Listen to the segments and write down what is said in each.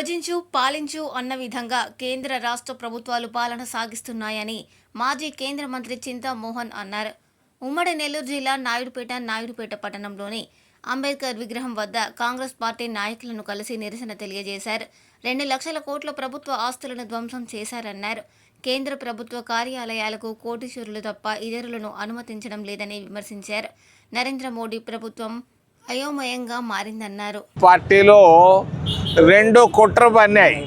విభజించు పాలించు అన్న విధంగా కేంద్ర రాష్ట్ర ప్రభుత్వాలు పాలన సాగిస్తున్నాయని మాజీ కేంద్ర మంత్రి చింతామోహన్ అన్నారు. ఉమ్మడి నెల్లూరు జిల్లా నాయుడుపేట నాయుడుపేట పట్టణంలోని అంబేద్కర్ విగ్రహం వద్ద కాంగ్రెస్ పార్టీ నాయకులను కలిసి నిరసన తెలియజేశారు. రెండు లక్షల కోట్ల ప్రభుత్వ ఆస్తులను ధ్వంసం చేశారన్నారు. కేంద్ర ప్రభుత్వ కార్యాలయాలకు కోటీశ్వరులు తప్ప ఇతరులను అనుమతించడం లేదని విమర్శించారు. నరేంద్ర మోడీ ప్రభుత్వం అయోమయంగా మారిందన్నారు. పార్టీలో రెండు కుట్ర పన్నాయి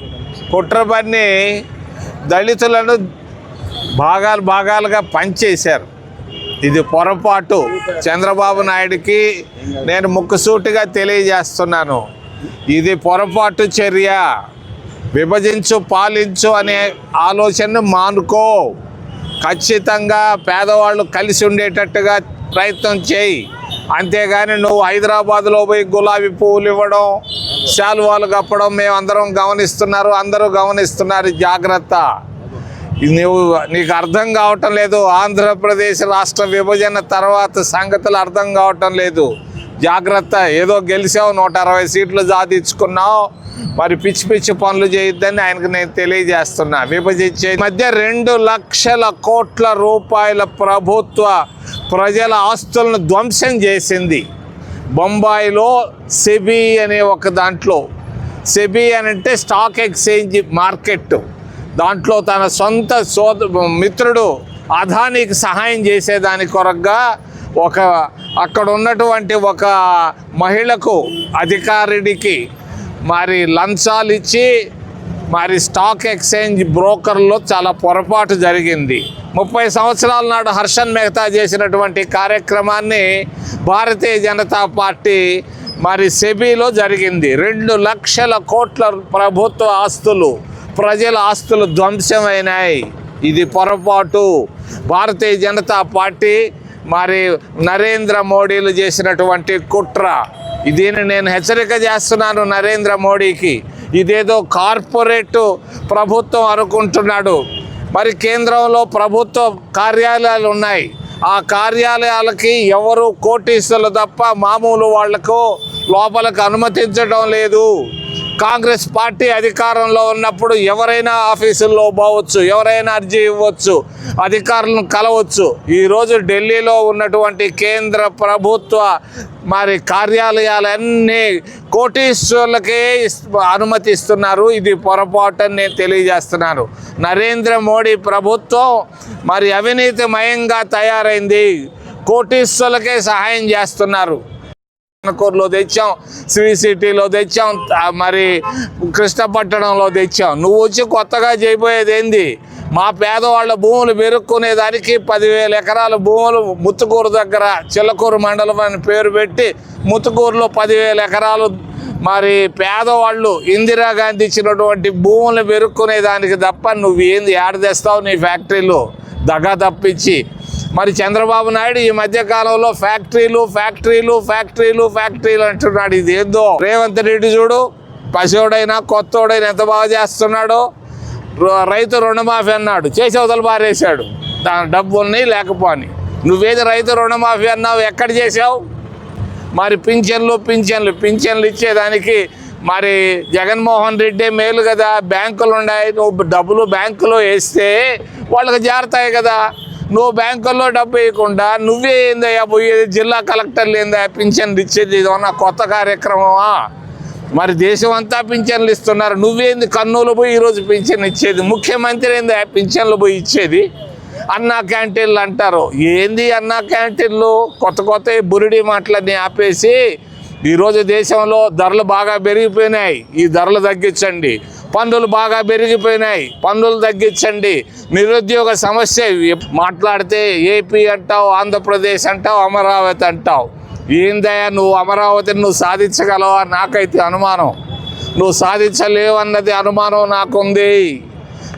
కుట్ర పన్ని దళితులను భాగాలు భాగాలుగా పంచేశారు ఇది పొరపాటు. చంద్రబాబు నాయుడికి నేను ముక్కుసూటిగా తెలియజేస్తున్నాను. ఇది పొరపాటు చర్య. విభజించు పాలించు అనే ఆలోచనను మానుకో. ఖచ్చితంగా పేదవాళ్ళు కలిసి ఉండేటట్టుగా ప్రయత్నం చేయి. అంతేగాని నువ్వు హైదరాబాద్లో పోయి గులాబీ పువ్వులు ఇవ్వడం శాలువాలు కప్పడం మేమందరం గమనిస్తున్నారు అందరూ గమనిస్తున్నారు. జాగ్రత్త. నువ్వు నీకు అర్థం కావటం లేదు. ఆంధ్రప్రదేశ్ రాష్ట్ర విభజన తర్వాత సంగతులు అర్థం కావటం లేదు. జాగ్రత్త. ఏదో గెలిచావు నూట అరవై సీట్లు సాధించుకున్నావు. మరి పిచ్చి పిచ్చి పనులు చేయొద్దని ఆయనకు నేను తెలియజేస్తున్నా. విభజించే ఈ మధ్య రెండు లక్షల కోట్ల రూపాయల ప్రభుత్వ ప్రజల ఆస్తులను ధ్వంసం చేసింది. బొంబాయిలో సెబీ అనే ఒక దాంట్లో సెబీ అని అంటే స్టాక్ ఎక్స్చేంజ్ మార్కెట్ దాంట్లో తన సొంత సోద మిత్రుడు అదానికి సహాయం చేసేదాని కొరగా ఒక అక్కడ ఉన్నటువంటి ఒక మహిళకు అధికారుడికి మరి లంచాలు ఇచ్చి మరి స్టాక్ ఎక్స్చేంజ్ బ్రోకర్లో చాలా పొరపాటు జరిగింది. ముప్పై సంవత్సరాల నాడు హర్షన్ మెహతా చేసినటువంటి కార్యక్రమాన్ని భారతీయ జనతా పార్టీ మరి సెబీలో జరిగింది. రెండు లక్షల కోట్ల ప్రభుత్వ ఆస్తులు ప్రజల ఆస్తులు ధ్వంసమైనాయి. ఇది పొరపాటు. భారతీయ జనతా పార్టీ మరి నరేంద్ర మోడీలు చేసినటువంటి కుట్ర. దీన్ని నేను హెచ్చరిక చేస్తున్నాను నరేంద్ర మోడీకి. ఇదేదో కార్పొరేట్ ప్రభుత్వం అనుకుంటున్నాడు. మరి కేంద్రంలో ప్రభుత్వ కార్యాలయాలు ఉన్నాయి. ఆ కార్యాలయాలకి ఎవరు కోటీసులు తప్ప మామూలు వాళ్ళకు లోపలికి అనుమతించడం లేదు. కాంగ్రెస్ పార్టీ అధికారంలో ఉన్నప్పుడు ఎవరైనా ఆఫీసుల్లో పోవచ్చు ఎవరైనా అర్జీ ఇవ్వచ్చు అధికారులను కలవచ్చు. ఈరోజు ఢిల్లీలో ఉన్నటువంటి కేంద్ర ప్రభుత్వ మరి కార్యాలయాలన్నీ కోటీశ్వర్లకే అనుమతిస్తున్నారు. ఇది పొరపాటు అని నేను తెలియజేస్తున్నాను. నరేంద్ర మోడీ ప్రభుత్వం మరి అవినీతిమయంగా తయారైంది. కోటీశ్వర్లకే సహాయం చేస్తున్నారు. కనకూరులో తెచ్చాం శ్రీ సిటీలో తెచ్చాం మరి కృష్ణపట్టణంలో తెచ్చాం. నువ్వు వచ్చి కొత్తగా చేయబోయేది ఏంది? మా పేదవాళ్ళ భూములు పెరుక్కునేదానికి పదివేల ఎకరాల భూములు ముత్తుకూరు దగ్గర చిల్లకూరు మండలం అని పేరు పెట్టి ముత్తుకూరులో పదివేల ఎకరాలు మరి పేదవాళ్ళు ఇందిరాగాంధీ ఇచ్చినటువంటి భూములు పెరుక్కునేదానికి తప్ప నువ్వు ఏంది ఏడదేస్తావు నీ ఫ్యాక్టరీలో? దగా తప్పించి మరి చంద్రబాబు నాయుడు ఈ మధ్య కాలంలో ఫ్యాక్టరీలు ఫ్యాక్టరీలు ఫ్యాక్టరీలు ఫ్యాక్టరీలు అంటున్నాడు. ఇది ఏందో రేవంత్ రెడ్డి చూడు పశువుడైనా కొత్తోడైనా ఎంత బాగా చేస్తున్నాడో. రైతు రుణమాఫీ అన్నాడు. చేసి అవతల పారేశాడు. దాని డబ్బుల్ని లేకపోని. నువ్వేది రైతు రుణమాఫీ అన్నావు ఎక్కడ చేసావు మరి పింఛన్లు పింఛన్లు పింఛన్లు ఇచ్చేదానికి మరి జగన్మోహన్ రెడ్డి మేలు కదా. బ్యాంకులు ఉన్నాయి నువ్వు డబ్బులు బ్యాంకులో వేస్తే వాళ్ళకి జారుతాయి కదా. నువ్వు బ్యాంకుల్లో డబ్బు వేయకుండా నువ్వే ఏందయ్యా పోయేది? జిల్లా కలెక్టర్లు ఏందా పింఛన్లు ఇచ్చేది ఏమన్నా కొత్త కార్యక్రమమా? మరి దేశం అంతా పింఛన్లు ఇస్తున్నారు. నువ్వేంది కర్నూలు పోయి ఈరోజు పింఛన్ ఇచ్చేది? ముఖ్యమంత్రి ఏంది పింఛన్లు పోయి ఇచ్చేది? అన్నా క్యాంటీన్లు అంటారు. ఏంది అన్నా క్యాంటీన్లు? కొత్త కొత్త బురిడి మాటలన్నీ ఆపేసి ఈరోజు దేశంలో ధరలు బాగా పెరిగిపోయినాయి. ఈ ధరలు తగ్గించండి. పన్నులు బాగా పెరిగిపోయినాయి. పన్నులు తగ్గించండి. నిరుద్యోగ సమస్య మాట్లాడితే ఏపీ అంటావు ఆంధ్రప్రదేశ్ అంటావు అమరావతి అంటావు. ఏందయ్యా నువ్వు అమరావతిని నువ్వు సాధించగలవా? నాకైతే అనుమానం. నువ్వు సాధించలేవు అన్నది అనుమానం నాకుంది.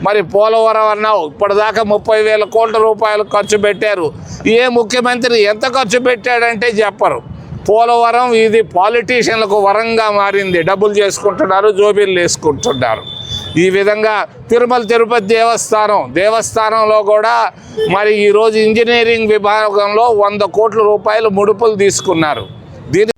మరి పోలవరం అన్నావు ఇప్పటిదాకా ముప్పై వేల కోట్ల రూపాయలు ఖర్చు పెట్టారు. ఏ ముఖ్యమంత్రి ఎంత ఖర్చు పెట్టాడంటే చెప్పరు. పోలవరం ఇది పాలిటీషియన్లకు వరంగా మారింది. డబ్బులు చేసుకుంటున్నారు జోబీలు వేసుకుంటున్నారు ఈ విధంగా తిరుమల తిరుపతి దేవస్థానం దేవస్థానంలో కూడా మరి ఈరోజు ఇంజనీరింగ్ విభాగంలో వంద కోట్ల రూపాయలు ముడుపులు తీసుకున్నారు.